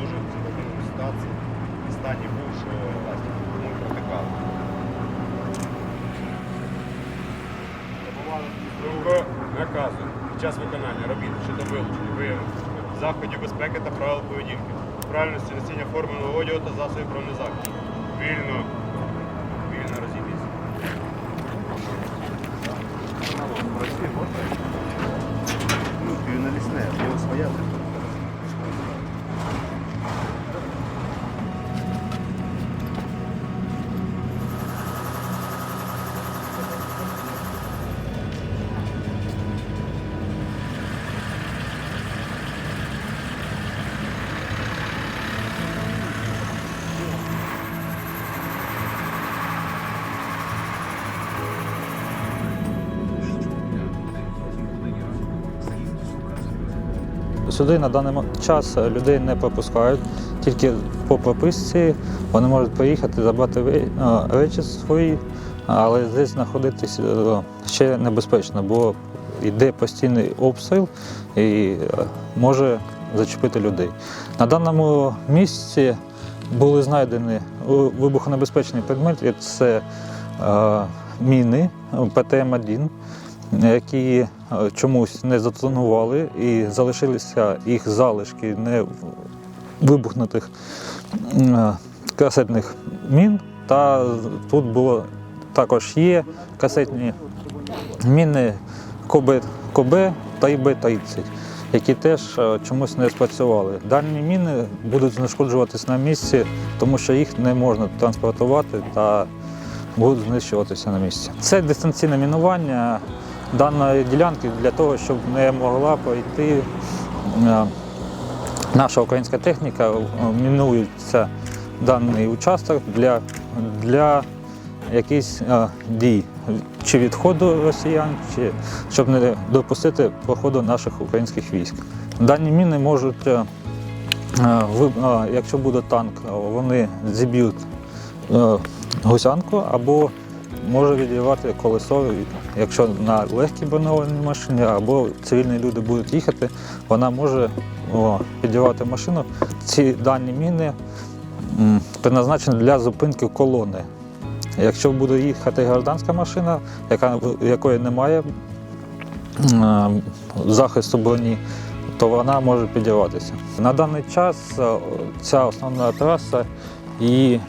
дуже складній ситуації і стані був, що власне ми протикали. Друге наказу під час виконання робіт щодо вилучення виявлення заходів безпеки та правил поведінки, правильності носіння форми одягу та засобів бронезахисту. Вільно Сюди на даний час людей не пропускають, тільки по прописці вони можуть приїхати, забрати е, речі свої, але здесь знаходитись е, ще небезпечно, бо йде постійний обстріл і е, може зачепити людей. На даному місці були знайдені вибухонебезпечні предмети, це е, міни ПТМ-1 які е, чомусь не затонували і залишилися їх залишки не вибухнутих е, касетних мін. Та тут було також є касетні міни КОБ та ІБ-30, які теж е, чомусь не спрацювали. Дані міни будуть знешкоджуватись на місці, тому що їх не можна транспортувати та будуть знищуватися на місці. Це дистанційне мінування даної ділянки для того, щоб не могла пройти е, наша українська техніка, е, мінується даний участок для, для якихось е, дій, чи відходу росіян, чи щоб не допустити проходу наших українських військ. Дані міни можуть, якщо буде танк, вони зіб'ють гусянку або може відірвати колесо, якщо на легкій броньованій машині, або цивільні люди будуть їхати, вона може о, підірвати машину. Ці дані міни м, для зупинки колони. Якщо буде їхати гражданська машина, яка, якої немає м, захисту броні, то вона може підірватися. На даний час е, ця основна траса її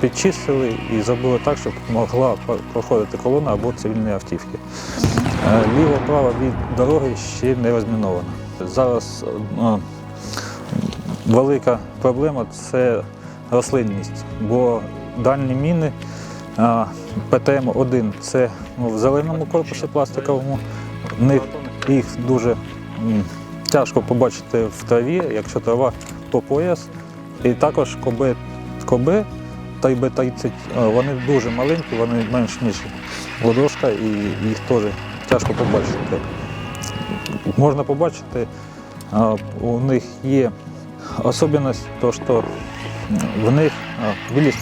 підчистили і зробили так, щоб могла проходити колона або цивільні автівки. Е, Ліво-право від дороги ще не розміновано. Зараз е, велика проблема це рослинність, бо дальні міни е, ПТМ-1 це ну, в зеленому корпусі пластиковому. Них їх дуже м, тяжко побачити в траві, якщо трава по пояс. І також коби, коби та й Б-30, е, вони дуже маленькі, вони менш ніж ладошка, і їх теж тяжко побачити. Можна побачити, у них є особливість, то, що в них білі.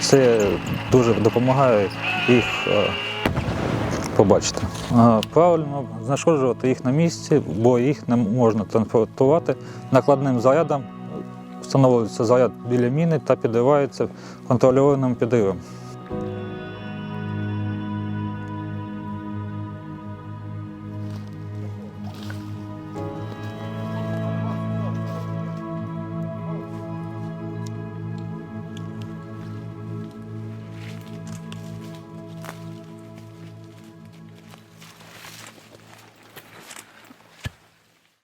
Це дуже допомагає їх побачити. Правильно знешкоджувати їх на місці, бо їх не можна транспортувати накладним зарядом. Встановлюється заряд біля міни та підривається контрольованим підривом.